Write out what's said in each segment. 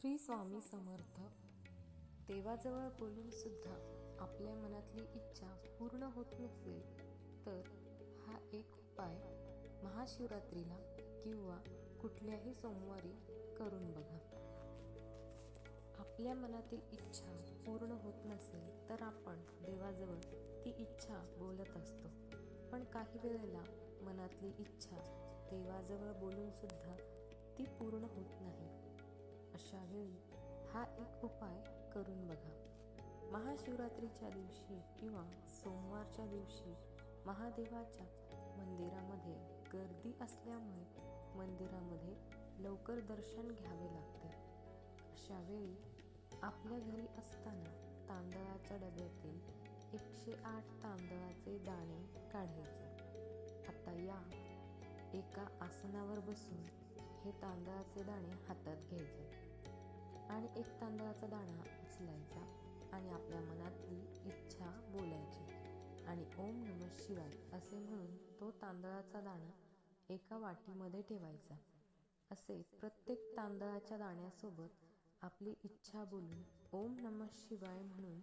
श्री स्वामी समर्थ. देवाजवळ बोलून सुद्धा आपल्या मनातली इच्छा पूर्ण होत नसेल तर हा एक उपाय महाशिवरात्रीला किंवा कुठल्याही सोमवारी करून बघा. आपल्या मनातील इच्छा पूर्ण होत नसेल तर आपण देवाजवळ ती इच्छा बोलत असतो. पण काही वेळेला मनातली इच्छा देवाजवळ बोलून सुद्धा ती पूर्ण होत नाही. अशा वेळी हा एक उपाय करून बघा. महाशिवरात्रीच्या दिवशी किंवा सोमवारच्या दिवशी महादेवाच्या मंदिरामध्ये गर्दी असल्यामुळे मंदिरामध्ये लवकर दर्शन घ्यावे लागते. अशा वेळी आपल्या घरी असताना तांदळाच्या डब्यातील एकशे आठ तांदळाचे दाणे काढायचे. आता या एका आसनावर बसून हे तांदळाचे दाणे हातात घ्यायचे. आणि एक तांदळाचा दाणा उचलायचा आणि आपल्या मनातली इच्छा बोलायची. आणि ओम नम शिवाय असे म्हणून तो तांदळाचा दाणा एका वाटीमध्ये ठेवायचा. असे प्रत्येक तांदळाच्या दाण्यासोबत आपली इच्छा बोलून ओम नम शिवाय म्हणून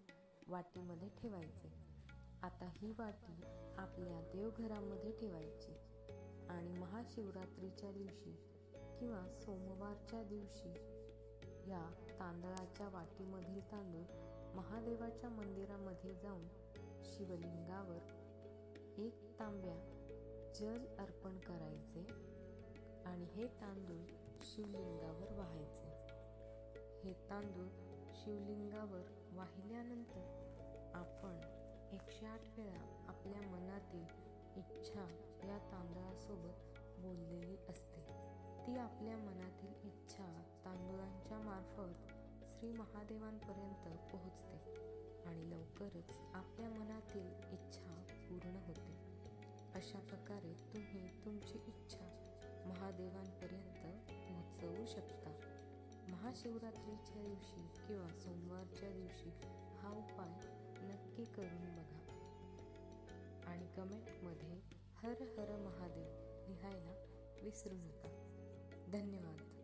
वाटीमध्ये ठेवायचे. आता ही वाटी आपल्या देवघरामध्ये ठेवायची. आणि महाशिवरात्रीच्या दिवशी किंवा सोमवारच्या दिवशी या तांदळाच्या वाटीमधील तांदूळ महादेवाच्या मंदिरामध्ये जाऊन शिवलिंगावर एक तांब्या जल अर्पण करायचे आणि हे तांदूळ शिवलिंगावर वाहायचे. हे तांदूळ शिवलिंगावर वाहिल्यानंतर आपण एकशे आठ वेळा आपल्या मनातील इच्छा या तांदळासोबत बोललेली असते. ती आपल्या मनातील इच्छा मार्फत श्री महादेवांपर्यंत पोहोचते आणि लवकरच आपल्या मनातील इच्छा पूर्ण होते. अशा प्रकारे तुम्ही तुमची इच्छा महादेवांपर्यंत पोहोचवू शकता. महाशिवरात्रीच्या दिवशी किंवा सोमवारच्या दिवशी हा उपाय नक्की करून बघा. आणि कमेंटमध्ये हर हर महादेव लिहायला विसरू नका. धन्यवाद.